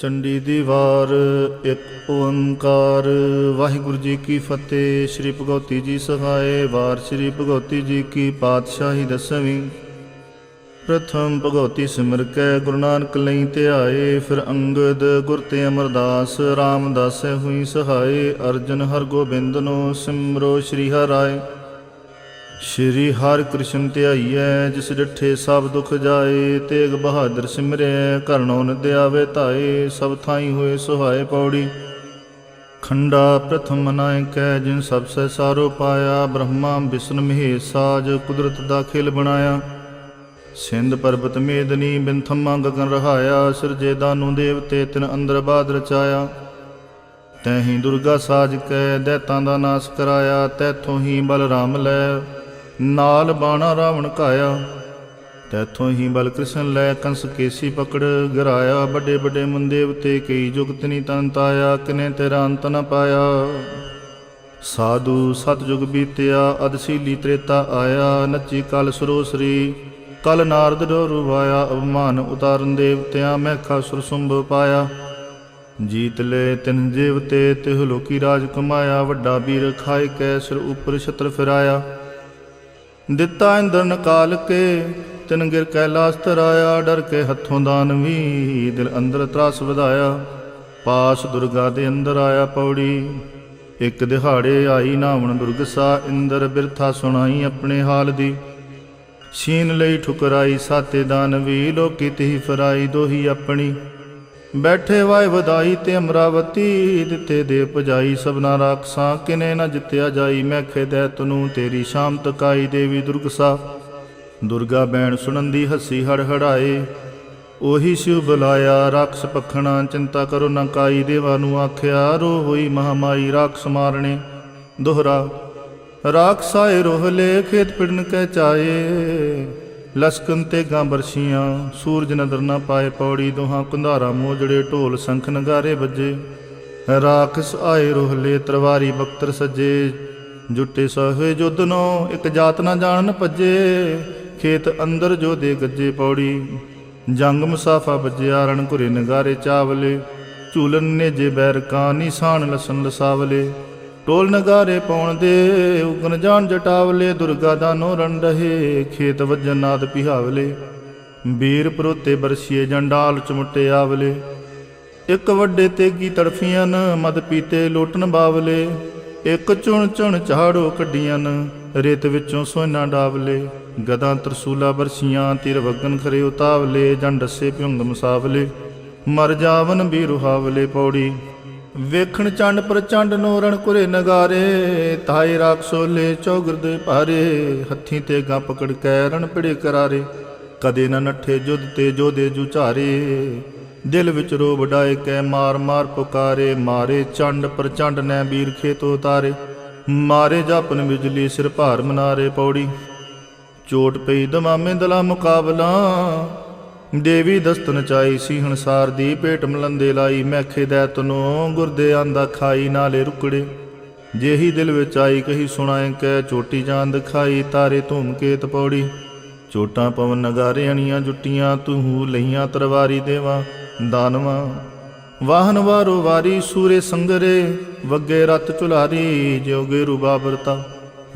ਚੰਡੀ ਦੀ ਵਾਰ ਇੱਕ ਓੰਕਾਰ। ਵਾਹਿਗੁਰੂ ਜੀ ਕੀ ਫਤਿਹ, ਸ੍ਰੀ ਭਗਵਤੀ ਜੀ ਸਹਾਏ, ਵਾਰ ਸ੍ਰੀ ਭਗਵਤੀ ਜੀ ਕੀ ਪਾਤਸ਼ਾਹੀ ਦਸਵੀਂ। ਪ੍ਰਥਮ ਭਗਵਤੀ ਸਿਮਰ ਕੈ, ਗੁਰੂ ਨਾਨਕ ਲਈ ਧਿਆਏ ਫਿਰ ਅੰਗਦ ਗੁਰ ਤੇ ਅਮਰਦਾਸ, ਰਾਮਦਾਸੈ ਹੋਈ ਸਹਾਏ, ਅਰਜਨ ਹਰ ਨੂੰ ਸਿਮਰੋ ਸ੍ਰੀ ਹਰਿ ਸ਼੍ਰੀ ਹਰਿ ਕ੍ਰਿਸ਼ਨ ਧਿਆਈਐ, ਜਿਸ ਡਿਠੇ ਸਭ ਦੁਖ ਜਾਏ, ਤੇਗ ਬਹਾਦਰ ਸਿਮਰੈ ਕਰਨੋ ਨਿਦਿਆਵੇ ਧਾਏ, ਸਭ ਥਾਈ ਹੋਏ ਸੁਹਾਏ ਪੌੜੀ। ਖੰਡਾ ਪ੍ਰਥਮ ਮਨਾਇ ਕੈ ਜਿਨ ਸਭ ਸੈ ਸਾਰੋ ਪਾਇਆ, ਬ੍ਰਹਮਾ ਵਿਸ਼ਨ ਮਹੇਸ਼ ਸਾਜ, ਕੁਦਰਤ ਦਾ ਖੇਲ ਬਣਾਇਆ। ਸਿੰਧ ਪਰਬਤ ਮੇਦਨੀ, ਬਿੰਥਮਾ ਗਗਨ ਰਹਾਇਆ, ਸਿਰਜੇ ਦਾਨੂ ਦੇਵਤੇ ਤਿਨ ਅੰਦਰ ਬਾਦ ਰਚਾਇਆ। ਤੈਹੀ ਦੁਰਗਾ ਸਾਜ ਕੈ, ਦੈਤਾਂ ਦਾ ਨਾਸ ਕਰਾਇਆ, ਤੈਥੋਂ ਹੀ ਬਲ ਰਾਮ ਲੈ। ਨਾਲ ਬਾਣਾ ਰਾਵਣ ਕਾਇਆ। ਤੈਥੋਂ ਹੀ ਬਲਕ੍ਰਿਸ਼ਨ ਲੈ ਕੰਸ ਕੇਸੀ ਪਕੜ ਗਰਾਇਆ। ਵੱਡੇ ਵੱਡੇ ਮੁੰ ਦੇਵਤੇ ਕਈ ਜੁਗਤ ਨੀ ਤੰਤ ਆਇਆ ਕਿਨੇ ਤੇਰਾ ਅੰਤ ਨ ਪਾਇਆ। ਸਾਧੂ ਸਤਜੁਗ ਬੀਤਿਆ, ਅਦਸੀਲੀ ਤ੍ਰੇਤਾ ਆਇਆ। ਨੱਚੀ ਕਲ ਸਰੋਸਰੀ, ਕਲ ਨਾਰਦ ਡੋਰੂ ਵਾਇਆ। ਅਵਮਾਨ ਉਤਾਰਨ ਦੇਵਤਿਆਂ ਮੈਂ ਖਾਸੁਰ ਪਾਇਆ। ਜੀਤ ਲੈ ਤਿਨ ਜੀਵਤੇ, ਤਿਹ ਲੋਕੀ ਰਾਜ ਕਮਾਇਆ। ਵੱਡਾ ਵੀਰ ਖਾਏ ਕੈ ਸਿਰ ਉਪਰ ਛਤਰ ਫਿਰਾਇਆ। ਦਿੱਤਾ ਇੰਦਰ ਨਕਾਲ ਕੇ, ਤਿਨ ਗਿਰ ਕੈਲਾਸ ਤਰਾਇਆ ਡਰ ਕੇ ਹੱਥੋਂ ਦਾਨਵੀ ਦਿਲ ਅੰਦਰ ਤਰਾਸ ਵਧਾਇਆ। ਪਾਸ ਦੁਰਗਾ ਦੇ ਅੰਦਰ ਆਇਆ ਪੌੜੀ, ਇੱਕ ਦਿਹਾੜੇ ਆਈ ਨਾਵਣ ਦੁਰਗਸਾ ਇੰਦਰ ਬਿਰਥਾ ਸੁਣਾਈ ਆਪਣੇ ਹਾਲ ਦੀ। ਛੀਨ ਲਈ ਠੁਕਰਾਈ, ਸਾਤੇ ਦਾਨਵੀ ਲੋਕੀ ਤਿਹ ਫਰਾਈ, ਦੋਹੀ ਆਪਣੀ। ਬੈਠੇ ਵਾਏ ਵਧਾਈ ਤੇ ਅਮਰਾਵਤੀ, ਦਿੱਤੇ ਦੇ ਪਜਾਈ ਸਭਨਾ ਰਾਖਸਾਂ, ਕਿਨੇ ਨਾ ਜਿੱਤਿਆ ਜਾਈ ਮੈਂ ਖੇਦੈ ਤਨੂੰ ਤੇਰੀ ਸ਼ਾਮ ਤਕਾਈ ਦੇਵੀ ਦੁਰਗਸਾ ਦੁਰਗਾ ਬੈਣ ਸੁਣਨ ਦੀ ਹੱਸੀ ਹੜ ਹੜਾਏ, ਉਹੀ ਸ਼ਿਵ ਬੁਲਾਇਆ, ਰਾਖਸ ਪਖਣਾ, ਚਿੰਤਾ ਕਰੋ ਨਾ ਕਾਈ, ਦੇਵਾ ਨੂੰ ਆਖਿਆ, ਰੋ ਹੋਈ ਮਹਾਮਾਈ, ਰਾਖਸ ਮਾਰਣੇ ਦੋਹਰਾ। ਰਾਖਸਾਏ ਰੋਹਲੇ ਖੇਤ ਪਿੜਨ ਕੈ ਚਾਏ। ਲਸਕਨ ਤੇ ਗਾਂ ਬਰਸ਼ੀਆਂ ਸੂਰਜ ਨਦਰ ਨਾ ਪਾਏ ਪੌੜੀ, ਦੋਹਾਂ ਕੁੰਧਾਰਾ ਮੋਜੜੇ, ਢੋਲ ਸੰਖ ਨਗਾਰੇ ਵੱਜੇ। ਰਾਖਸ ਆਏ ਰੋਹਲੇ ਤਰਵਾਰੀ ਬਖਤਰ ਸੱਜੇ। ਜੁੱਟੇ ਸੋਹੇ ਜੁਦਨੋ ਇੱਕ ਜਾਤ ਨਾ ਜਾਣਨ ਭੱਜੇ। ਖੇਤ ਅੰਦਰ ਜੋ ਦੇ ਗੱਜੇ ਪੌੜੀ, ਜੰਗ ਮੁਸਾਫਾ ਵੱਜਿਆ, ਰਣ ਘੁਰੇ ਨਗਾਰੇ ਚਾਵਲੇ। ਝੂਲਨ ਨੇ ਜੇ ਬੈਰ ਕਾ ਨਿਸ਼ਾਨ ਲਸਨ ਲਸਾਵਲੇ। ਟੋਲ ਨਗਾਰੇ ਪਾਉਣ ਦੇ, ਉਗਨ ਜਾਣ ਜਟਾਵਲੇ, ਦੁਰਗਾ ਦਾ ਨੋ ਰਹੇ, ਖੇਤ ਵਜਨ ਨਾਦ ਪਿਹਾਵਲੇ। ਵੀਰ ਪਰੋਤੇ ਬਰਸੀਏ ਜੰਡਾਲ ਚਮਟੇ ਆਵਲੇ। ਇੱਕ ਵੱਡੇ ਤੇਗੀ ਤੜਫੀਆਂ ਨ, ਮਦ ਪੀਤੇ ਲੋਟਨ ਬਾਵਲੇ। ਇੱਕ ਚੁਣ ਚੁਣ ਝਾੜੋ ਕੱਢੀਆਂ ਨ, ਰੇਤ ਵਿੱਚੋਂ ਸੋਨਾ ਡਾਵਲੇ। ਗਦਾਂ ਤਰਸੂਲਾ ਬਰਸੀਆਂ, ਤੀਰ ਵਗਨ ਖਰੇ ਉਤਾਵਲੇ, ਜੰਡ ਡੱਸੇ ਪਿਉਂਗ ਮਸਾਵਲੇ। ਮਰ ਜਾਵਨ ਵੀ ਰੁਹਾਵਲੇ ਪੌੜੀ। ਵੇਖਣ ਚੰਡ ਪ੍ਰਚੰਡ ਨੋਰਣ ਕੁਰੇ ਨਗਾਰੇ ਤਾਈ ਰਾਖਸੋਲੇ ਚੌਗਰਦੇ ਭਾਰੇ, ਹੱਥੀਂ ਤੇ ਗਾਂ ਪਕੜ ਕੈ ਰਣ ਪਿੜੇ ਕਰਾਰੇ, ਕਦੇ ਨਾ ਨੱਠੇ ਜੁਦ ਤੇ ਜੋਦੇ ਜੁਝਾਰੇ। ਦਿਲ ਵਿੱਚ ਰੋ ਵਡਾਏ ਕੈ ਮਾਰ ਮਾਰ ਪੁਕਾਰੇ, ਮਾਰੇ ਚੰਡ ਪ੍ਰਚੰਡ ਨੈ ਵੀਰ ਖੇਤੋ ਤਾਰੇ ਮਾਰੇ ਜਾਪਨ ਬਿਜਲੀ ਸਿਰ ਭਾਰ ਮਨਾਰੇ ਪੌੜੀ। ਚੋਟ ਪਈ ਦਮਾਮੇ ਦਲਾ ਮੁਕਾਬਲਾ ਦੇਵੀ ਦਸਤ ਚਾਈ ਸੀ ਹੰਸਾਰ ਦੀ ਪੇਟ ਮਲੰਦੇ ਲਾਈ। ਮੈਖੇ ਦੈ ਤਨੋ ਗੁਰਦੇ ਆਂਦਾ ਖਾਈ ਨਾਲੇ ਰੁਕੜੇ। ਜਿਹੀ ਦਿਲ ਵਿੱਚ ਆਈ ਕਹੀ ਸੁਣਾਏ ਕੈ ਚੋਟੀ ਜਾਨ ਖਾਈ ਤਾਰੇ ਧੂਮ ਕੇਤ ਪੌੜੀ। ਚੋਟਾਂ ਪਵਨ ਨਗਾਰੇ ਅਣੀਆਂ ਜੁੱਟੀਆਂ, ਤੂੰ ਲਈਆਂ ਤਰਵਾਰੀ ਦੇਵਾ, ਦਾਨਵਾ। ਵਾਹਨ ਵਾਰੋ ਵਾਰੀ ਸੂਰੇ ਸੰਗਰੇ, ਵੱਗੇ ਰਤ ਚੁਲਾਰੀ ਜਿਉਗੇ ਰੂਬਾਬਰਤਾ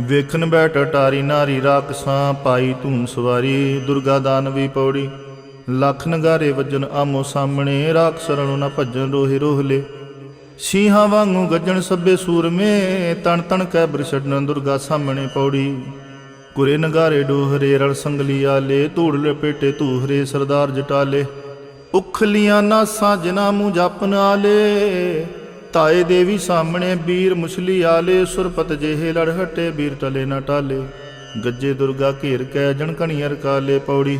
ਵੇਖਣ ਬੈਠ ਟਾਰੀ ਨਾਰੀ ਰਾਕਸਾਂ ਪਾਈ ਧੂਮ ਸਵਾਰੀ, ਦੁਰਗਾ ਦਾਨਵੀ ਪੌੜੀ। ਲੱਖ ਨਗਾਰੇ ਵੱਜਣ ਆਮੋ ਸਾਹਮਣੇ ਰਾਖ ਸਰਣੋਂ ਨਾ ਭੱਜਣ ਰੋਹੇ ਰੋਹਲੇ। ਸ਼ੀਹਾਂ ਵਾਂਗੂ ਗੱਜਣ ਸੱਬੇ ਸੂਰਮੇ, ਤਣ ਤਣ ਕੈ ਬਰ ਛੱਡਣ ਦੁਰਗਾ ਸਾਹਮਣੇ ਪੌੜੀ। ਕੁਰੇ ਨਗਾਰੇ ਡੋਹਰੇ, ਰਲ ਸੰਗਲੀ ਆਲੇ ਧੂੜ ਲਪੇਟੇ ਧੂਹਰੇ, ਸਰਦਾਰ ਜਟਾਲੇ। ਉਖਲੀਆਂ ਨਾਸਾਂ ਜਿਨਾ ਮੂੰ ਜਪਨ ਆਲੇ, ਤਾਏ ਦੇਵੀ ਸਾਹਮਣੇ ਵੀਰ ਮੁਛਲੀ ਆਲੇ, ਸੁਰਪਤ ਜਿਹੇ ਲੜਹਟੇ ਵੀਰ ਟਲੇ ਨਾ ਟਾਲੇ। ਗੱਜੇ ਦੁਰਗਾ ਘੇਰ ਕੈ ਜਣਕਣੀਆਂ ਕਾਲੇ ਪੌੜੀ।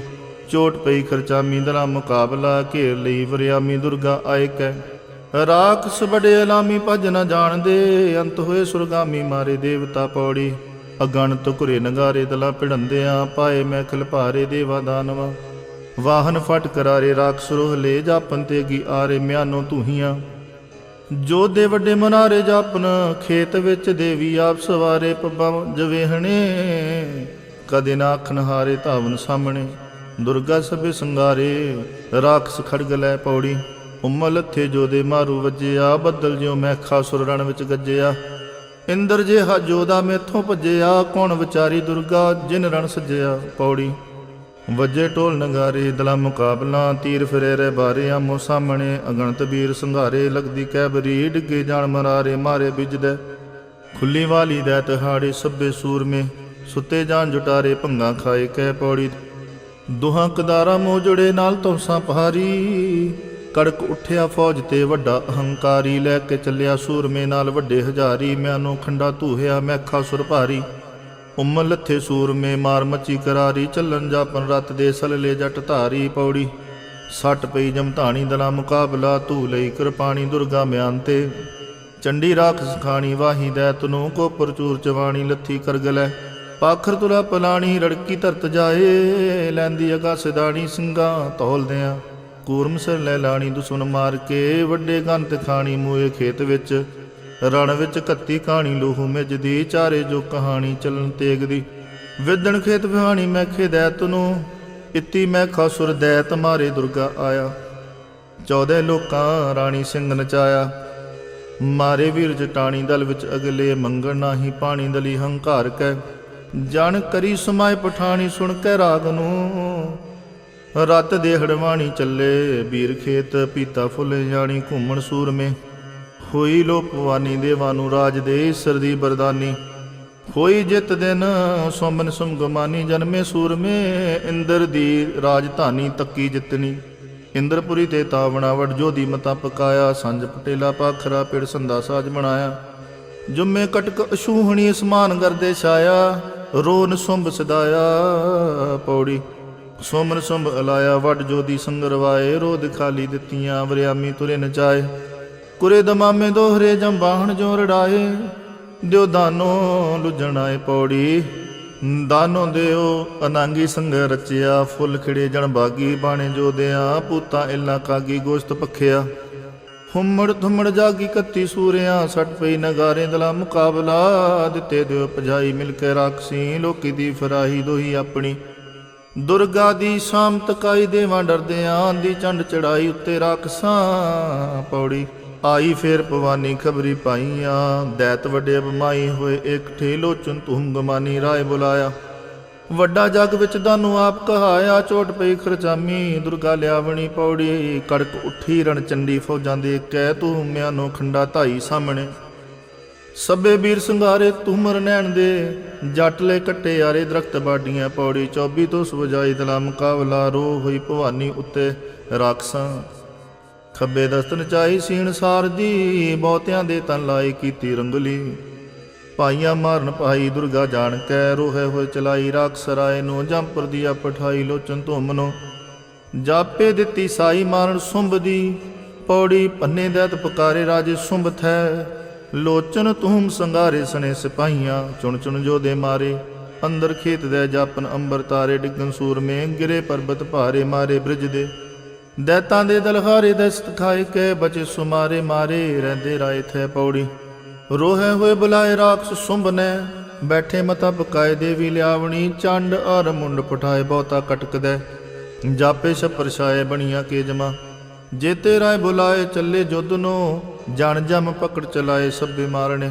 ਚੋਟ ਪਈ ਖਰਚਾਮੀ ਦਲਾ ਮੁਕਾਬਲਾ ਘੇਰ ਲਈ ਵਰਿਆਮੀ ਦੁਰਗਾ ਆਏ ਕੈ। ਰਾਖਸ ਬੜੇ ਅਲਾਮੀ ਭਜ ਨਾ ਜਾਣਦੇ, ਅੰਤ ਹੋਏ ਸੁਰਗਾਮੀ ਮਾਰੇ ਦੇਵਤਾ ਪੌੜੀ। ਅਗਣਤ ਘੁਰੇ ਨਗਾਰੇ ਦਲਾ ਪਿੜੰਦਿਆਂ ਪਾਏ ਮੈਖਲ ਭਾਰੇ ਦੇਵਾ ਦਾਨਵਾ। ਵਾਹਨ ਫਟ ਕਰਾਰੇ ਰਾਖਸ ਰੋਹ ਲੈ ਜਾਪਨ ਤੇਗੀ ਆਰੇ ਮਿਆਨੋ ਧੂਹੀਆਂ। ਜੋ ਦੇ ਵੱਡੇ ਮਨਾਰੇ ਜਾਪਨ, ਖੇਤ ਵਿੱਚ ਦੇਵੀ ਆਪ ਸਵਾਰੇ ਪੱਬਾਂ ਜਵੇਹਣੇ। ਕਦੇ ਨਾ ਅੱਖ ਨਹਾਰੇ ਧਾਵਨ ਸਾਹਮਣੇ। ਦੁਰਗਾ ਸਭੇ ਸੰਗਾਰੇ, ਰਾਖਸ ਖੜਗ ਲੈ ਪੌੜੀ। ਉਮਲ ਲੱਥੇ ਜੋਦੇ ਮਾਰੂ ਵੱਜਿਆ, ਬੱਦਲ ਜਿਉ ਮੈਖਾ ਸੁਰ ਰਣ ਵਿੱਚ ਗੱਜਿਆ। ਇੰਦਰ ਜੇ ਜੋਦਾ ਮੇਥੋਂ ਭੱਜਿਆ, ਕੌਣ ਵਿਚਾਰੀ ਦੁਰਗਾ ਜਿਨ ਰਣ ਸੱਜਿਆ ਪੌੜੀ। ਵੱਜੇ ਢੋਲ ਨਗਾਰੇ, ਦਲਾ ਮੁਕਾਬਲਾ, ਤੀਰ ਫਿਰੇ ਰੇ ਬਾਰੇ ਆਮੋ ਸਾਹਮਣੇ, ਅਗਣਤ ਵੀਰ ਸੰਘਾਰੇ, ਲਗਦੀ ਕੈਬਰੀ, ਡਿੱਗੇ ਜਾਣ ਮਰਾਰੇ, ਮਾਰੇ ਬਿਜਦੇ। ਖੁੱਲੀ ਵਾਲੀ ਦੈ ਤਹਾੜੇ ਸੱਬੇ ਸੂਰਮੇ, ਸੁੱਤੇ ਜਾਣ ਜੁਟਾਰੇ, ਭੰਗਾ ਖਾਏ ਕਹਿ ਪੌੜੀ। ਦੁਹਾਂ ਕਦਾਰਾ ਮੋਜੜੇ ਨਾਲ ਤੋਸਾਂ ਪਹਾਰੀ। ਕੜਕ ਉੱਠਿਆ ਫੌਜ ਤੇ ਵੱਡਾ ਅਹੰਕਾਰੀ, ਲੈ ਕੇ ਚੱਲਿਆ ਸੂਰਮੇ ਨਾਲ ਵੱਡੇ ਹਜ਼ਾਰੀ। ਮਿਆਨੋਂ ਖੰਡਾ ਧੂਹਿਆ, ਮੈਖਾ ਸੁਰ ਭਾਰੀ। ਉਮਲ ਲੱਥੇ ਸੂਰਮੇ, ਮਾਰ ਮੱਚੀ ਕਰਾਰੀ। ਚੱਲਣ ਜਾਪਨ ਰਤ ਦੇ ਸਲਲੇ ਜੱਟ ਧਾਰੀ ਪੌੜੀ। ਸੱਟ ਪਈ ਜਮਧਾਣੀ ਦਲਾ ਮੁਕਾਬਲਾ ਧੂ ਲਈ ਕਿਰਪਾਣੀ ਦੁਰਗਾ ਮਿਆਨ ਤੇ। ਚੰਡੀ ਰਾਖ ਸਖਾਣੀ, ਵਾਹੀ ਦੈ ਤਨੂ ਕੋ ਪ੍ਰਚੂਰ ਚਵਾਣੀ, ਲੱਥੀ ਕਰਗਲੈ। ਪਾਖਰ ਤੁਲਾ ਪਲਾਣੀ, ਰੜਕੀ ਧਰਤ ਜਾਏ, ਲੈਂਦੀ ਅਗਾ ਸਿਦਾਣੀ ਸਿੰਘਾਂ ਤੋਲਦਿਆਂ ਕੂਰਮ ਸਿਰ ਲੈ ਲਾਣੀ ਦੁਸੁਨ ਮਾਰ ਕੇ, ਵੱਡੇ ਗੰਤ ਖਾਣੀ ਮੂਏ ਖੇਤ ਵਿੱਚ, ਰਣ ਵਿੱਚ ਕੱਤੀ ਕਹਾਣੀ ਲੋਹੂ ਮਿਜਦੀ ਚਾਰੇ ਜੋ ਕਹਾਣੀ ਚੱਲਣ ਤੇਗਦੀ ਵਿਦਣ ਖੇਤ ਵਿਹਾਣੀ, ਮੈਂ ਖੇਦੈ ਨੂੰ, ਇਤੀ ਮੈਂ ਖਾਸੁਰ ਦੈਤ ਮਾਰੇ ਦੁਰਗਾ ਆਇਆ। ਚੌਦੇ ਲੋਕਾਂ ਰਾਣੀ ਸਿੰਘ ਨਚਾਇਆ। ਮਾਰੇ ਵੀਰ ਜਟਾਣੀ ਦਲ ਵਿੱਚ ਅਗਲੇ ਮੰਗਣ, ਨਾਹੀ ਪਾਣੀ ਦਲੀ ਹੰਕਾਰ ਕੈ। ਜਨ ਕਰੀ ਸਮਾਏ ਪਠਾਣੀ ਸੁਣ ਕੇ ਰਾਗ ਨੂੰ। ਰਤ ਦੇ ਹੜਵਾਣੀ ਚੱਲੇ ਵੀਰ ਖੇਤ ਪੀਤਾ ਫੁੱਲ ਜਾਣੀ ਘੁੰਮਣ ਸੂਰਮੇ। ਹੋਈ ਲੋਪਵਾਨੀ ਦੇਵਾਂ ਨੂੰ ਰਾਜ ਦੇ ਈਸਰ ਦੀ ਬਰਦਾਨੀ ਹੋਈ ਜਿਤ ਦਿਨ ਸੋਮਨ ਸੁਮਗਮਾਨੀ ਜਨਮੇ ਸੂਰਮੇ। ਇੰਦਰ ਦੀ ਰਾਜਧਾਨੀ ਤੱਕੀ ਜਿਤਨੀ। ਇੰਦਰਪੁਰੀ ਤੇ ਤਾਵਣਾ ਵਡ ਜੋਦੀ ਮਤਾ ਪਕਾਇਆ। ਸੰਜ ਪਟੇਲਾ ਪਾਖਰਾ ਪਿੜ ਸੰਦਾ ਸਾਜ ਬਣਾਇਆ ਜੁਮੇ ਕਟਕ ਅਸ਼ੂਹਣੀ ਸਮਾਨ ਕਰਦੇ ਛਾਇਆ। ਰੋਨ ਸੁੰਭ ਸਦਾਇਆ ਪੌੜੀ ਸੋਮਨ ਸੁੰਭ ਅਲਾਇਆ, ਵਡ ਜੋਦੀ ਸੰਗਰਵਾਏ ਰੋਦ ਖਾਲੀ ਦਿੱਤੀਆਂ, ਵਰਿਆਮੀ ਤੁਰੇ ਨਚਾਏ ਕੁਰੇ ਦਮਾਮੇ ਦੋਹਰੇ ਜੰਬਾਹਣ ਜੋ ਰੜਾਏ, ਦਿਓ ਦਾਨੋ ਲੁਜਣਾਏ ਪੌੜੀ। ਦਾਨੋ ਦਿਓ ਅਨਾਂਗੀ ਸੰਗ ਰਚਿਆ, ਫੁੱਲ ਖਿੜੇ ਜਣ ਬਾਗੀ, ਬਾਣੇ ਜੋ ਜੋਦਿਆਂ ਪੂਤਾ ਇਲਾ ਕਾਗੀ, ਗੋਸ਼ਤ ਪਖਿਆ। ਹੁਮੜ ਧੁਮੜ ਜਾਗੀ ਕੱਤੀ ਸੂਰਿਆਂ, ਸੱਟ ਪਈ ਨਗਾਰੇ ਦਲਾ ਮੁਕਾਬਲਾ। ਦਿੱਤੇ ਦਿਓ ਪਜਾਈ ਮਿਲ ਕੇ ਰਾਖਸੀ, ਲੋਕੀ ਦੀ ਫਰਾਹੀ ਦੋਹੀ ਆਪਣੀ। ਦੁਰਗਾ ਦੀ ਸ਼ਾਮ ਤਕਾਈ ਦੇਵਾਂ ਡਰਦਿਆਂ ਦੀ ਚੰਡ ਚੜਾਈ ਉੱਤੇ ਰਾਖਸਾਂ। ਪੌੜੀ ਆਈ ਫੇਰ ਭਵਾਨੀ ਖਬਰੀ ਪਾਈਆਂ। ਦੈਤ ਵੱਡੇ ਬਮਾਈ ਹੋਏ, ਇੱਕ ਠੇ ਲੋਚਨ ਤੁਮ ਗਮਾਨੀ ਰਾਏ ਬੁਲਾਇਆ। ਵੱਡਾ ਜਗ ਵਿੱਚ ਦਾਨੂੰ ਆਪ ਕਹਾਇਆ, ਚੋਟ ਪਈ ਖਰਚਾਮੀ, ਦੁਰਗਾ ਲਿਆਵਣੀ ਪੌੜੀ, ਕੜਕ ਉੱਠੀ ਰਣ ਚੰਡੀ ਫੌਜਾਂ ਦੇ ਕਹਿ ਤੂੰ ਮਿਆਨੋ ਖੰਡਾ ਧਾਈ ਸਾਹਮਣੇ। ਸਭੇ ਵੀਰ ਸੰਘਾਰੇ ਤੁਮਰ ਨੈਣ ਦੇ ਜੱਟ ਲੈ ਕੱਟੇ ਯਾਰੇ ਦਰਖਤ ਬਾਡੀਆਂ ਪੌੜੀ 24 ਤੋਂ ਸਵਜਾਈ ਦਲਾ ਮੁਕਾਬਲਾ ਰੋ ਹੋਈ ਭਵਾਨੀ ਉੱਤੇ ਰਾਖਸਾਂ। ਖੱਬੇ ਦਸਤਨ ਚਾਈ ਸੀਣ ਸਾਰ ਦੀ ਬਹੁਤਿਆਂ ਦੇ ਤਨ ਲਾਈ ਕੀਤੀ ਰੰਗਲੀ। ਪਾਈਆਂ ਮਾਰਨ ਭਾਈ ਦੁਰਗਾ ਜਾਣ ਕੈ, ਰੋਹੇ ਹੋਏ ਚਲਾਈ ਰਾਖਸ ਰਾਏ ਨੂੰ ਜੰਪਰ ਦੀਆ ਪਠਾਈ ਲੋਚਨ ਧੁੰਮ ਨੂੰ। ਜਾਪੇ ਦਿੱਤੀ ਸਾਈ ਮਾਰਨ ਸੁੰਭ ਦੀ, ਪੌੜੀ ਪੰਨੇ ਦੈਤ ਪੁਕਾਰੇ ਰਾਜੇ ਸੁੰਭ ਥੈ। ਲੋਚਨ ਤੂੰ ਸੰਗਾਰੇ ਸਣੇ ਸਿਪਾਹੀਆਂ, ਚੁਣ ਚੁਣ ਜੋ ਦੇ ਮਾਰੇ। ਅੰਦਰ ਖੇਤ ਦੇ ਜਾਪਨ ਅੰਬਰ ਤਾਰੇ ਡਿੱਗਨ ਸੂਰਮੇ ਗਿਰੇ ਪਰਬਤ ਭਾਰੇ ਮਾਰੇ ਬ੍ਰਿਜ ਦੇ। ਦੈਤਾਂ ਦੇ ਦਲਹਾਰੇ ਦਸਤ ਖਾਏ, ਕੇ ਬਚੇ ਸੁਮਾਰੇ ਮਾਰੇ, ਰਹਿੰਦੇ ਰਾਏ ਥੈ ਪੌੜੀ। ਰੋਹੇ ਹੋਏ ਬੁਲਾਏ ਰਾਖਸ ਸੁੰਭ ਬੈਠੇ ਮਤਾ ਪਕਾਏ ਦੇਵੀ ਲਿਆਵਣੀ, ਚੰਡ ਅਰ ਮੁੰਡ ਪਠਾਏ ਬਹੁਤਾ ਕਟਕਦੈ ਜਾਪੇ ਛਪਰ ਛਾਏ ਬਣੀਆਂ ਕੇ ਜਮਾ ਜੇਤੇ ਰਾਏ ਬੁਲਾਏ ਚੱਲੇ ਜੁੱਧ ਨੂੰ ਜਣ ਜਮ ਪਕੜ ਚਲਾਏ ਸਭੇ ਮਾਰਨੇ।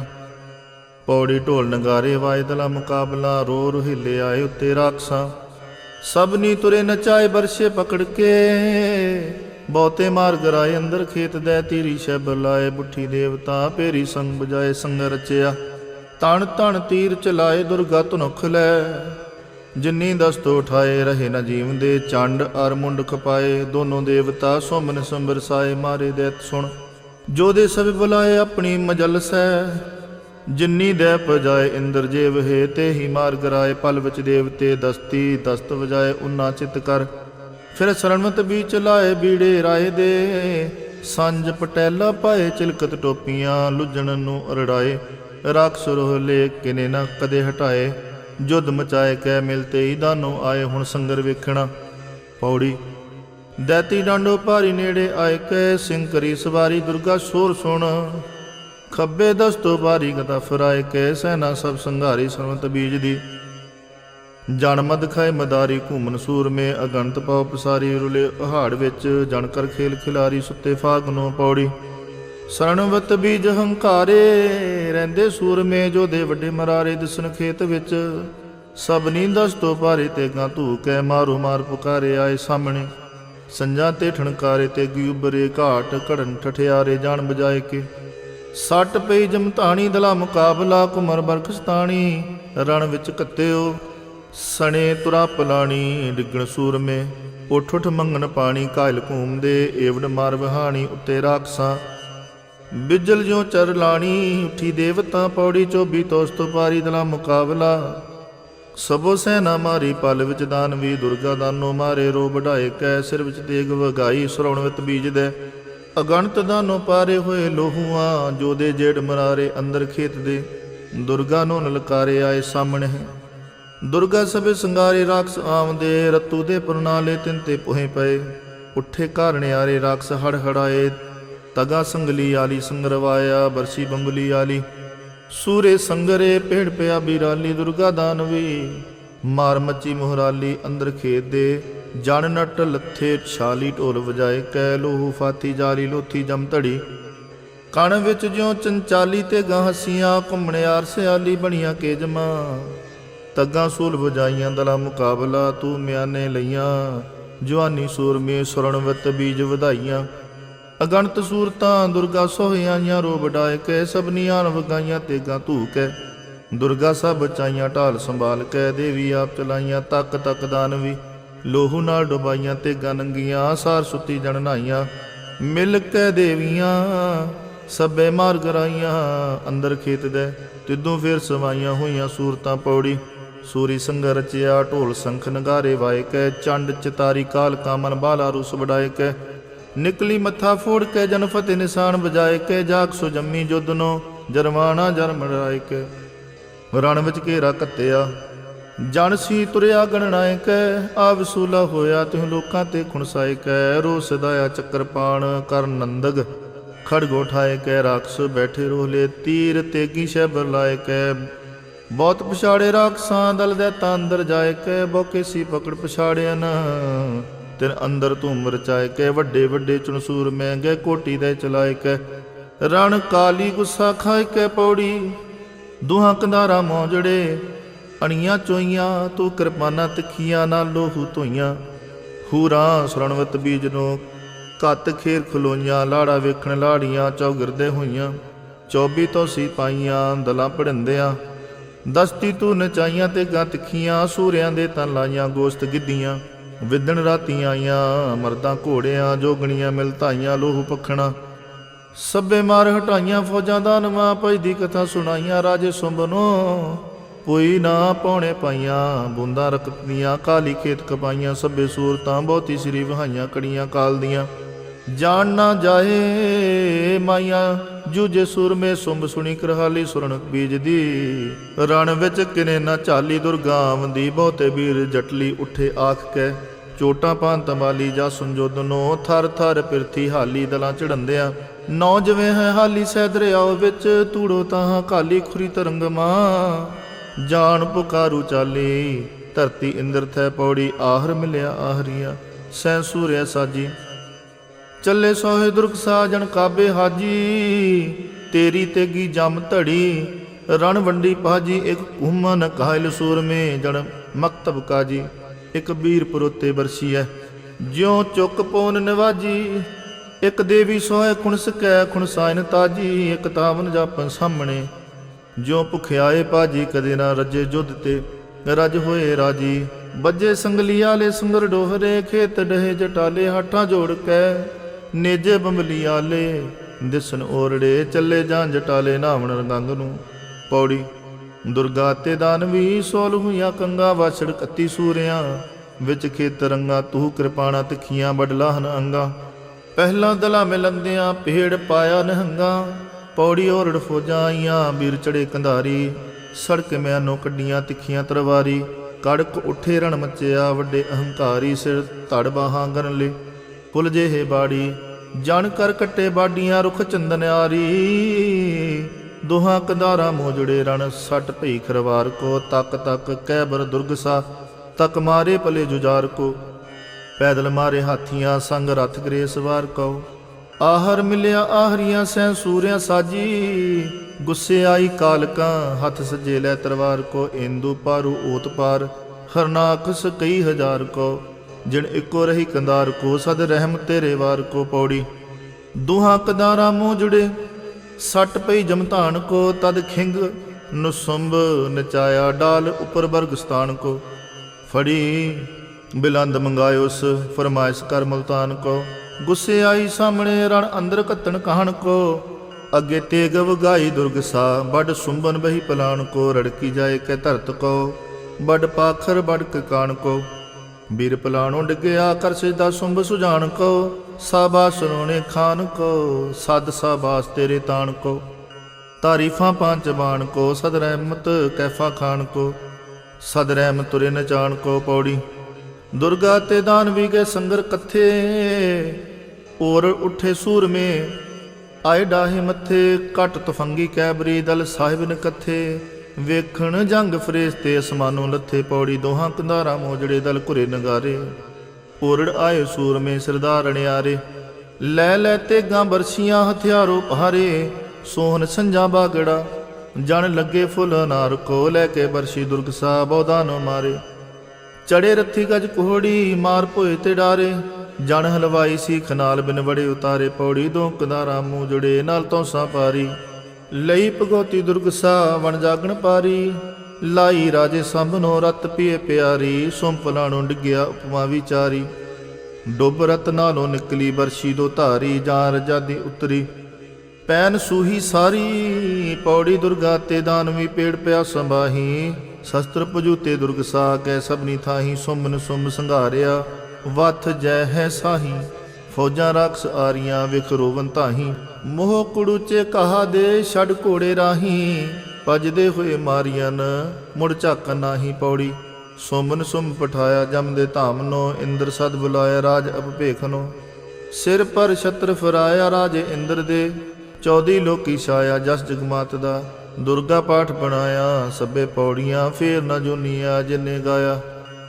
ਪੌੜੀ ਢੋਲ ਨਗਾਰੇ ਵਾਇਦਲਾ ਮੁਕਾਬਲਾ, ਰੋ ਰੁਹਿਲੇ ਆਏ ਉੱਤੇ ਰਾਖਸਾਂ। ਸਭਨੀ ਤੁਰੇ ਨਚਾਏ ਬਰਸ਼ੇ ਪਕੜ ਕੇ ਬਹੁਤੇ ਮਾਰ ਗਰਾਏ ਅੰਦਰ ਖੇਤ ਦੇ ਤੀਰੀ ਸ਼ਬ ਲਾਏ, ਬੁੱਠੀ ਦੇਵਤਾ ਪੇਰੀ ਸੰਗ ਬਜਾਏ ਸੰਗ ਰਚਿਆ। ਤਣ ਤਣ ਤੀਰ ਚਲਾਏ ਦੁਰਗਾ ਧਨੁਖ ਲੈ। ਜਿੰਨੀ ਦਸਤੋ ਉਠਾਏ, ਰਹੇ ਨਾ ਜੀਵਦੇ, ਚੰਡ ਅਰ ਮੁੰਡ ਖਪਾਏ। ਦੋਨੋਂ ਦੇਵਤਾ ਸੋਮਨ ਸੰਬਰਸਾਏ, ਮਾਰੇ ਦੇਤ ਸੁਣ। ਜੋ ਦੇ ਸਭ ਬੁਲਾਏ, ਆਪਣੀ ਮਜਲਸੈ ਜਿੰਨੀ ਦੇ ਪਜਾਏ, ਇੰਦਰ ਜੇਵ ਹੈ, ਤੇ ਹੀ ਮਾਰ ਗਰਾਏ। ਪਲ ਵਿੱਚ ਦੇਵਤੇ ਦਸਤੀ ਦਸਤ ਵਜਾਏ ਉਨਾ ਚਿਤ ਕਰ। ਫਿਰ ਸਰਣਵਤ ਵੀ ਚਲਾਏ ਬੀੜੇ ਰਾਏ ਦੇ। ਸੰਜ ਪਟੈਲਾ ਪਾਏ ਚਿਲਕਤ ਟੋਪੀਆਂ ਲੁੱਜਣ ਨੂੰ ਅਰੜਾਏ। ਰਾਖਸ ਰੋਹਲੇ ਕਿਨੇ ਨਾ ਕਦੇ ਹਟਾਏ। ਜੁਦ ਮਚਾਏ ਕੈ ਮਿਲਤੇ ਹੀ ਦਾਨੋ ਆਏ ਹੁਣ ਸੰਗਰ ਵੇਖਣਾ। ਪੌੜੀ। ਦੈਤੀ ਡਾਂਡੋ ਭਾਰੀ ਨੇੜੇ ਆਏ ਕੈ ਸਿੰਘ ਕਰੀ ਸਵਾਰੀ ਦੁਰਗਾ ਸੋਰ ਸੁਣ। ਖੱਬੇ ਦਸਤੋ ਭਾਰੀ ਗਦਾ ਫਰਾਏ ਕੇ ਸੈਨਾ ਸਭ ਸੰਘਾਰੀ ਸਰਵਤ ਬੀਜ ਦੀ। ਜਨ ਮਦ ਖਾਏ ਮਦਾਰੀ ਘੂਮਨ ਸੂਰਮੇ ਅਗੰਤ ਪਾਉ ਪਸਾਰੀ ਰੁਲੇ ਪਹਾੜ ਵਿੱਚ ਜਣ ਕਰ ਖੇਲ ਖਿਲਾਰੀ ਸੁੱਤੇ ਫਾਗ ਨੂੰ ਪੌੜੀ। ਸਰਣਵਤ ਬੀਜ ਹੰਕਾਰੇ, ਰਹਿੰਦੇ ਸੂਰਮੇ ਜੋ ਦੇ ਵੱਡੇ ਮਰਾਰੇ ਦਿਸਨ ਖੇਤ ਵਿੱਚ। ਸਭ ਨੀਂਦਸ ਤੋਂ ਭਾਰੇ ਤੇ ਗਾਂ ਧੂ ਕੇ ਮਾਰੂ ਮਾਰ ਪੁਕਾਰੇ ਆਏ ਸਾਹਮਣੇ। ਸੰਜਾ ਤੇ ਠਣਕਾਰੇ ਤੇ ਗਿਉਬਰੇ ਘਾਟ, ਘੜਨ ਠਠਿਆਰੇ ਜਾਣ ਬਜਾਏ ਕੇ। ਸੱਟ ਪਈ ਜਮਤਾਣੀ ਦਲਾ ਮੁਕਾਬਲਾ, ਕੁਮਰ ਬਰਖਸਤਾਣੀ, ਰਣ ਵਿੱਚ ਕੱਤਿਓ। ਸਣੇ ਤੁਰਾ ਪਲਾਣੀ ਡਿੱਗਣ ਸੂਰਮੇ, ਉਠ ਉਠ ਮੰਗਣ ਪਾਣੀ ਕਾਇਲ ਘੂਮਦੇ ਏਵੜ ਮਾਰ ਵਹਾਣੀ ਉੱਤੇ ਰਾਖਸਾਂ। ਬਿਜਲ ਜਿਉ ਚਰ ਲਾਣੀ, ਉਠੀ ਦੇਵਤਾ ਪੌੜੀ ਚੋਬੀ ਤੋਸਤ ਪਾਰੀ ਦਲਾ ਮੁਕਾਬਲਾ। ਸਭੋ ਸੈਨਾ ਮਾਰੀ ਪਲ ਵਿੱਚ ਦਾਨ ਵੀ, ਦੁਰਗਾ ਦਾਨੋ ਮਾਰੇ ਰੋ ਵਢਾਏ ਕੈ, ਸਿਰ ਵਿੱਚ ਤੇਗ ਵਗਾਈ ਸਰਵਣ ਵਿਤ ਬੀਜ ਦੇ ਅਗਣਤ ਦਾਨੋ ਪਾਰੇ ਹੋਏ ਲੋਹੂਆਂ ਜੋ ਦੇ ਜੇੜ ਮਰਾਰੇ ਅੰਦਰ ਖੇਤ ਦੇ ਦੁਰਗਾ ਨੂੰ ਨਲਕਾਰੇ ਆਏ ਸਾਹਮਣੇ। ਦੁਰਗਾ ਸਭੇ ਸੰਗਾਰੇ ਰਾਖਸ ਆਵਦੇ, ਰਤੂ ਦੇ ਪਰਨਾਲੇ ਤਿੰਨ ਤੇ ਪੁਹੇ ਪਏ। ਉੱਠੇ ਘਰਣਿਆਰੇ ਰਾਖਸ ਹੜ ਹੜਾਏ, ਤਗਾ ਸੰਗਲੀ ਆਲੀ ਸੰਗਰਵਾਇਆ, ਬਰਸੀ ਬੰਗਲੀ ਆਲੀ। ਸੂਰੇ ਸੰਗਰੇ ਪੇੜ ਪਿਆ ਬਿਰਾਲੀ, ਦੁਰਗਾ ਦਾਨਵੀ ਮਾਰ ਮੱਚੀ ਮੁਹਰਾਲੀ ਅੰਦਰ ਖੇਤ ਦੇ ਜਣ ਨਟ ਲੱਥੇ ਛਾਲੀ ਢੋਲ ਵਜਾਏ ਕੈ ਲੋਹੂ ਫਾਤੀ ਜਾਲੀ ਲੋਥੀ ਜਮ ਧੜੀ। ਕਣ ਵਿੱਚ ਜਿਉ ਚੰਚਾਲੀ ਤੇ ਗਾਂ ਹਸੀਆਂ ਘੁੰਮਣਿਆਰ ਸਿਆਲੀ ਬਣੀਆਂ ਕੇ ਜਮਾ। ਤੱਗਾ ਸੂਲ ਵਜਾਈਆਂ ਦਲਾ ਮੁਕਾਬਲਾ ਤੂੰ ਮਿਆਨੇ ਲਈਆਂ। ਜਵਾਨੀ ਸੂਰਮੇ ਸੁਰਣਵਤ ਬੀਜ ਵਧਾਈਆਂ। ਅਗਣਤ ਸੂਰਤਾਂ ਦੁਰਗਾ ਸੋਹਿਆਈਆਂ ਰੋਬ ਵਡਾਏ ਕੇ ਸਭਨੀਆਂ ਵਗਾਈਆਂ, ਤੇਗਾ ਧੂ ਕੇ ਦੁਰਗਾ ਸਭ ਬਚਾਈਆਂ ਢਾਲ ਸੰਭਾਲ ਕੇ ਦੇਵੀ ਆਪ ਚਲਾਈਆਂ, ਤੱਕ ਤੱਕ ਦਾਨਵੀ ਲੋਹੂ ਨਾਲ ਡੁਬਾਈਆਂ, ਤੇਗਾ ਨੰਗੀਆਂ, ਸਾਰ ਸੁੱਤੀ ਜਣ ਨਾਈਆਂ। ਮਿਲ ਕੇ ਦੇਵੀਆਂ, ਸਭੇ ਮਾਰ ਕਰਾਈਆਂ ਅੰਦਰ ਖੇਤ ਦੇ ਤਿੱਦੋਂ ਫੇਰ ਸਮਾਈਆਂ ਹੋਈਆਂ ਸੂਰਤਾਂ ਪੌੜੀ। ਸੂਰੀ ਸੰਗ ਰਚਿਆ, ਢੋਲ ਸੰਖ ਨਗਾਰੇ ਵਾਏ ਚੰਡ ਚਿਤਾਰੀ ਕਾਲ ਕਾਮਨ ਬਾਲਾ ਰੁਸ ਵਡਾਏ ਨਿਕਲੀ ਮੱਥਾ ਫੋੜ ਕੇ, ਜਨ ਫਤਿਹ ਨਿਸ਼ਾਨ ਵਜਾਏ ਜਾਗ ਸੋ ਜੰਮੀ ਜੁਦਨੋ ਜਰਮਾਨਾ ਜਰਮ ਰਾਏ ਰਣ ਵਿੱਚ ਘੇਰਾ ਕੱਤਿਆ, ਜਨ ਸੀ ਤੁਰਿਆ ਗਣਨਾਏ ਕੈ ਆ ਵਸੂਲਾ ਹੋਇਆ ਤਿਹ ਲੋਕਾਂ ਤੇ ਖੁਣਸਾਏ ਰੋਸ ਰੋ ਸਦਾਇਆ ਚੱਕਰਪਾਣ ਕਰ ਨੰਦਗ ਖੜਗੋ ਠਾਏ ਕੈ, ਰਾਖਸ ਬੈਠੇ ਰੋਲੇ ਤੀਰ ਤੇਗੀ ਸ਼ੈਬਰ ਲਾਏ ਕੈ। ਬਹੁਤ ਪਛਾੜੇ ਰਾਖਸਾਂ ਦਲ ਦੇ ਤਾਂ ਅੰਦਰ ਜਾਏ ਕੈ ਬੋਕੇ ਸੀ ਪਕੜ ਪਛਾੜਿਆ ਨਾ। ਤਿਨ ਅੰਦਰ ਧੂਮ ਰਚਾਏ ਕੈ, ਵੱਡੇ ਵੱਡੇ ਚੁਣਸੂਰ ਮਹਿੰਗੇ ਕੋਟੀ ਦੇ ਚਲਾਏ ਕੈ। ਰਣ ਕਾਲੀ ਗੁੱਸਾ ਖਾਏ ਕੈ ਪੌੜੀ, ਦੁਹਾਂ ਕੰਧਾਰਾ ਮੌਜੜੇ ਅਣੀਆਂ ਚੋਈਆਂ, ਤੂੰ ਕਿਰਪਾਨਾਂ ਤਖੀਆਂ ਨਾਲ ਲੋਹੂ ਧੋਈਆਂ। ਹੂਰਾਂ ਸਰਣਵਤ ਬੀਜ ਨੂੰ ਕੱਤ ਖੇਰ ਖਲੋਈਆਂ, ਲਾੜਾ ਵੇਖਣ ਲਾੜੀਆਂ ਚੌਗਿਰਦੇ ਹੋਈਆਂ। 24 ਤੋਂ ਸੀ ਪਾਈਆਂ, ਦਲਾਂ ਪੜਿੰਦਿਆਂ ਦਸਤੀ ਤੂੰ ਨਚਾਈਆਂ ਤੇ ਗਾਂ ਸੂਰਿਆਂ ਦੇ ਤਾਂ ਲਾਈਆਂ, ਗੋਸ਼ਤ ਗਿੱਦੀਆਂ ਵਿਦਣ ਰਾਤੀਆਂ ਆਈਆਂ, ਮਰਦਾਂ ਘੋੜਿਆਂ, ਜੋਗਣੀਆਂ ਮਿਲ ਧਾਈਆਂ, ਲੋਹ ਪਖਣਾ ਸਭੇ ਮਾਰ ਹਟਾਈਆਂ, ਫੌਜਾਂ ਦਾ ਨਵਾਂ ਭਜਦੀ ਕਥਾ ਸੁਣਾਈਆਂ, ਰਾਜੇ ਸੁੰਬਨੋ ਕੋਈ ਨਾ ਪੌਣੇ ਪਾਈਆਂ। ਬੁੰਦਾਂ ਰਕਤੀਆਂ, ਕਾਲੀ ਖੇਤ ਕਪਾਈਆਂ, ਸਭੇ ਸੂਰਤਾਂ, ਬਹੁਤੀ ਸ੍ਰੀ ਵਹਾਈਆਂ, ਕੜੀਆਂ ਕਾਲ ਦੀਆਂ। ਜਾਣ ਨਾ ਜਾਏ ਮਾਈਆਂ। ਜੂਜੇ ਸੁਰਮੇ ਸੁੰਬ ਸੁਣੀ ਕਰਹਾਲੀ ਸੁਰਣ ਬੀਜ ਦੀ ਰਣ ਵਿੱਚ ਕਿਨੇ ਨਾ ਚਾਲੀ ਦੁਰਗਾ ਆਵੰਦੀ ਬਹੁਤੇ ਵੀਰ ਜਟਲੀ ਉੱਠੇ ਆਖ ਕੇ। ਚੋਟਾਂ ਪਾਂ ਤਮਾਲੀ ਜਾ ਸੁੰਜੋਦਨੋ, ਥਰ ਥਰ ਪਿਰਥੀ ਹਾਲੀ ਦਲਾਂ ਚੜੰਦਿਆਂ ਨੌ ਜਵੇਂ ਹੈ ਹਾਲੀ ਸਹਿ ਦਰਿਆਓ ਵਿੱਚ, ਤੂੜੋ ਤਾਂ ਕਾਲੀ ਖੁਰੀ ਤਰੰਗ ਮਾਂ ਜਾਨ ਪੁਕਾਰੂ ਚਾਲੀ, ਧਰਤੀ ਇੰਦਰ ਥੈ ਪੌੜੀ, ਆਹਰ ਮਿਲਿਆ ਆਹਰੀਆ। ਸੈ ਸੂਰਿਆ ਸਾਜੀ। ਚੱਲੇ ਸੋਹੇ ਦੁਰਖ ਸਾਜਣ ਕਾਬੇ ਹਾਜੀ, ਤੇਰੀ ਤੇਗੀ ਜਮ ਧੜੀ, ਰਣ ਵੰਡੀ ਪਾਜੀ ਇੱਕ ਘੁਮਨ ਕਾਇਲ ਸੂਰਮੇ ਜਣ ਮਕਤਬ ਕਾਜੀ, ਇੱਕ ਵੀਰ ਪਰੋਤੇ ਵਰਸੀਐ ਜਿਉ ਚੁੱਕ ਪੋਨ ਨਿਵਾਜੀ, ਇੱਕ ਦੇਵੀ ਸੋਹੇ ਖੁਣਸ ਕੈ ਖੁਣਸਾਇਨ ਤਾਜੀ, ਇੱਕ ਤਾਵਨ ਜਾਪਨ ਸਾਹਮਣੇ, ਜਿਉ ਭੁਖਿਆਏ ਪਾਜੀ ਕਦੇ ਨਾ ਰੱਜੇ ਜੁੱਧ ਤੇ ਰਜ ਹੋਏ ਰਾਜੀ ਬੱਜੇ ਸੰਗਲੀ ਆਲੇ ਸੁੰਦਰ ਡੋਹਰੇ, ਖੇਤ ਡਹੇ ਜਟਾਲੇ, ਹੱਠਾਂ ਜੋੜ ਕੇ ਨੇਜੇ ਬੰਬਲੀ ਆਲੇ, ਦਿਸਨ ਓਰੜੇ ਚੱਲੇ ਜਾਂ ਜਟਾਲੇ ਨਾਵਣ ਰੰਗੰਗ ਨੂੰ। ਪੌੜੀ, ਦੁਰਗਾ ਤੇ ਦਾਨਵੀ ਸੋਲ ਹੋਈਆਂ ਕੰਗਾ ਵਾਛੜ ਕੱਤੀ ਸੂਰਿਆਂ, ਵਿੱਚ ਖੇਤ ਰੰਗਾ ਤੂੰ ਕਿਰਪਾਣਾ ਤਿਖੀਆਂ ਬਡਲਾਹਨ ਅੰਗਾ। ਪਹਿਲਾ ਦਲਾ ਮਿਲੰਦਿਆਂ ਪੇੜ ਪਾਇਆ ਨਹੰਗਾ, ਪੌੜੀ ਓਰੜ ਫੌਜਾਂ ਆਈਆਂ ਵੀਰ ਚੜੇ ਕੰਧਾਰੀ। ਸੜਕ ਮਿਆਨੋਂ ਕੱਡੀਆਂ ਤਿੱਖੀਆਂ ਤਰਵਾਰੀ, ਕੜਕ ਉੱਠੇ ਰਣ ਮਚਿਆ ਵੱਡੇ ਅਹੰਕਾਰੀ ਸਿਰ ਧੜ ਬਾਹਾਂ ਕਰਨ ਲਈ ਕੁਲ ਜਿਹੇ ਬਾੜੀ, ਜਣ ਕਰ ਕੱਟੇ ਬਾਡੀਆਂ ਰੁਖ ਚੰਦਨਿਆਰੀ ਦੋਹਾਂ ਕੰਧਾਰਾ ਮੋਜੜੇ ਰਣ, ਸੱਟ ਭਈ ਖਰਵਾਰ ਕੋ, ਤੱਕ ਤੱਕ ਕਹਿਬਰ ਦੁਰਗਸਾ ਤੱਕ ਮਾਰੇ ਪਲੇ ਜੁਜਾਰ ਕੋ। ਪੈਦਲ ਮਾਰੇ ਹਾਥੀਆਂ, ਸੰਗ ਰਥ ਗਰੇ ਸਵਾਰ ਕਉ ਆਹਰ ਮਿਲਿਆ ਆਹਰੀਆਂ ਸੈਂ ਸੂਰਿਆ ਸਾਜੀ, ਗੁੱਸੇ ਆਈ ਕਾਲਕਾਂ, ਹੱਥ ਸਜੇ ਲੈ ਤਰਵਾਰ ਕੋ, ਇੰਦੂ ਪਾਰੂ ਓਤ ਪਾਰ ਹਰਨਾਕਸ ਕਈ ਹਜ਼ਾਰ ਕੋ। ਜਿਣ ਇੱਕੋ ਰਹੀ ਕੰਦਾਰ ਕੋ, ਸਦ ਰਹਿਮ ਤੇਰੇ ਵਾਰ ਕੋ ਪੌੜੀ। ਦੁਹਾ ਕਦਾਰਾ ਮੂੰਹ ਜੁੜੇ, ਸੱਟ ਪਈ ਜਮਤਾਨ ਕੋ, ਤਦ ਖਿੰਗ ਨੁਸੰਭ ਨਚਾਇਆ ਡਾਲ ਉਪਰ ਬਰਗਸਤਾਨ ਕੋ। ਫੜੀ ਬਿਲੰਦ ਮੰਗਾਇਓਸ ਫਰਮਾਇਸ਼ ਕਰ ਮਲਤਾਨ ਕੋ। ਗੁੱਸੇ ਆਈ ਸਾਹਮਣੇ ਰਣ ਅੰਦਰ ਕੱਤਣ ਕਹਣ ਕੋ। ਅੱਗੇ ਤੇਗ ਵਗਾਈ ਦੁਰਗਸਾ ਬੜ ਸੁੰਬਨ ਬਹੀ ਪਲਾਨ ਕੋ। ਰੜਕੀ ਜਾਏ ਕੈ ਧਰਤ ਕੋ ਬੜ ਪਾਖਰ ਵੱਡ ਕਾਣ ਕੋ। ਵੀਰ ਪਲਾਣੋਂ ਡਿੱਗਿਆ ਕਰ ਸਿਦਾ ਸੁੰਬ ਸੁਜਾਨ ਕੋ, ਸਾਬਾਸ ਰੋਣੇ ਖਾਨ ਕੋ, ਸਦ ਸਾਬਾਸ ਤੇਰੇ ਤਾਣ ਕੋ। ਤਾਰੀਫਾਂ ਪੰਜ ਬਾਣ ਕੋ, ਸਦ ਰਹਿਮਤ ਕੈਫਾ ਖਾਨ ਕੋ। ਸਦ ਰਹਿਮ ਤੁਰੇ ਨਚਾਣ ਕੋ ਪੌੜੀ। ਦੁਰਗਾ ਤੇ ਦਾਨਵੀ ਗਏ ਸੰਗਰ ਕਥੇ ਔਰ ਉੱਠੇ ਸੂਰਮੇ। ਆਏ ਡਾਹੇ ਮੱਥੇ, ਘਟ ਤਫੰਗੀ ਕੈਬਰੀ ਦਲ ਸਾਹਿਬ ਨ ਕੱਥੇ ਵੇਖਣ ਜੰਗ ਫਰੇਸਤੇ ਅਸਮਾਨੋਂ ਲੱਥੇ ਪੌੜੀ ਦੋਹਾਂ ਕੰਧਾਰਾਂ ਮੋਜੜੇ ਦਲ ਘੁਰੇ ਨਗਾਰੇ। ਔਰੜ ਆਏ ਸੂਰਮੇ ਸਰਦਾਰ ਅਣਿਆਰੇ। ਲੈ ਲੈ ਤੇ ਗਾਂ ਬਰਸੀਆਂ ਹਥਿਆਰੋ ਪਹਾਰੇ। ਸੋਹਣ ਸੰਜਾ ਬਾਗੜਾ, ਜਣ ਲੱਗੇ ਫੁੱਲ ਨਾਰ ਕੋ ਲੈ ਕੇ ਬਰਸ਼ੀ ਦੁਰਗ ਸਾ ਬੌਦਾ ਨੂੰ ਮਾਰੇ। ਚੜੇ ਰੱਥੀ ਗਜ ਕੋਹੜੀ ਮਾਰ ਭੋਏ ਤੇ ਡਾਰੇ। ਜਣ ਹਲਵਾਈ ਸੀ ਖਨਾਲ ਬਿਨ ਬੜੇ ਉਤਾਰੇ, ਪੌੜੀ ਦੋ ਕਦਾਰਾ ਮੂੰਹ ਜੁੜੇ ਨਾਲ ਤੋਂ ਸਾ ਪਾਰੀ। ਲਈ ਭਗੋਤੀ ਦੁਰਗ ਸਾ ਵਣ ਜਾਗਣ ਪਾਰੀ। ਲਾਈ ਰਾਜੇ ਸੰਭਨੋ ਰਤ ਪੀਏ ਪਿਆਰੀ ਸੁੰਪਲਾਣੋਂ ਡਿੱਗਿਆ ਉਪਮਾ ਵਿਚਾਰੀ। ਡੁੱਬ ਰਤ ਨਾਲੋਂ ਨਿਕਲੀ ਬਰਸ਼ੀ ਦੋ ਧਾਰੀ ਜਾਂ ਰਜਾਦੀ ਉਤਰੀ। ਪੈਨ ਸੂਹੀ ਸਾਰੀ, ਪੌੜੀ ਦੁਰਗਾ ਤੇ ਦਾਨਵੀ ਪੇੜ ਪਿਆ ਸੰਭਾਹੀ। ਸ਼ਸਤਰ ਪਜੂਤੇ ਦੁਰਗ ਸਾ ਕੈ ਸਭਨੀ ਥਾਹੀ, ਸੁਮਨ ਸੁਮ ਸੰਘਾਰਿਆ। ਵਥ ਜੈ ਹੈ ਸਾਹੀ। ਫੌਜਾਂ ਰਾਖਸ ਆਰੀਆਂ ਵਿਖ ਰੋਵਨ ਤਾਹੀ ਮੋਹ ਕੁੜੂਚੇ ਕਹਾ ਦੇ ਛੜ ਘੋੜੇ ਰਾਹੀ। ਭਜਦੇ ਹੋਏ ਮਾਰੀਆਂ ਮੁੜ ਝਾਕਣ ਨਾਹੀ ਪੌੜੀ। ਸੁਮਨ ਸੁਮ ਪਠਾਇਆ ਜਮ ਦੇ ਧਾਮ ਨੋ, ਇੰਦਰ ਸਦ ਬੁਲਾਇਆ ਰਾਜ ਅਭੇਖਨੋ ਸਿਰ ਪਰ ਛਤਰ ਫਰਾਇਆ ਰਾਜੇ ਇੰਦਰ ਦੇ। ਚੌਦੀ ਲੋਕੀ ਛਾਇਆ ਜਸ ਜਗਮਾਤ ਦਾ। ਦੁਰਗਾ ਪਾਠ ਬਣਾਇਆ, ਸਭੇ ਪੌੜੀਆਂ ਫੇਰ ਨਾ ਜੁਨੀਆ ਜਿਨੇ ਗਾਇਆ।